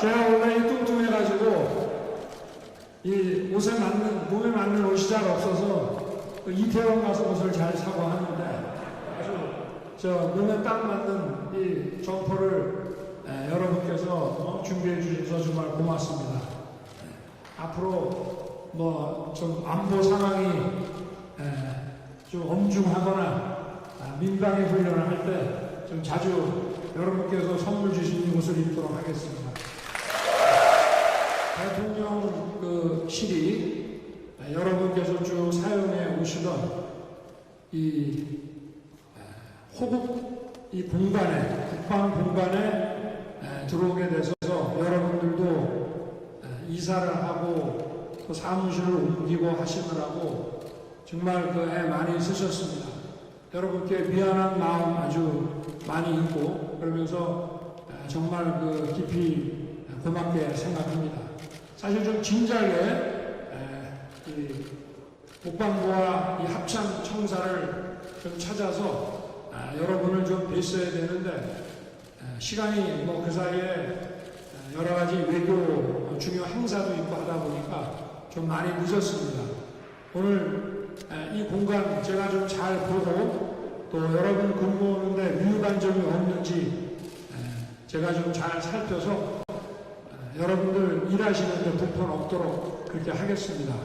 제가 원래 이 뚱뚱해가지고 이 옷에 맞는 몸에 맞는 옷이 잘 없어서 그 이태원 가서 옷을 잘 사고 하는데 아주 저 몸에 딱 맞는 이 점퍼를 에, 여러분께서 어, 준비해 주셔서 정말 고맙습니다. 에, 앞으로 뭐 좀 안보 상황이 에, 좀 엄중하거나 아, 민방위 훈련을 할 때 좀 자주 여러분께서 선물 이 옷을 입도록 하겠습니다. 대통령 그 실이 에, 여러분께서 쭉 사용해 오시던 이 에, 호국 이 공간에 국방 공간에 에, 들어오게 돼서 여러분들도 에, 이사를 하고 또 사무실을 옮기고 하시느라고 정말 그 애 많이 쓰셨습니다. 여러분께 미안한 마음 아주 많이 있고 그러면서 에, 정말 그 깊이 고맙게 생각합니다. 사실 좀이 국방부와 이 합참 청사를 좀 찾아서 아, 여러분을 좀 뵀어야 되는데 아, 시간이 뭐 그 사이에 아, 여러 가지 외교 중요 행사도 있고 하다 보니까 좀 많이 늦었습니다. 오늘 아, 이 공간 제가 좀 잘 보고 또 여러분 근무 오는데 유익한 점이 없는지 아, 제가 좀 잘 살펴서 아, 여러분들 일하시는데 불편 없도록 그렇게 하겠습니다.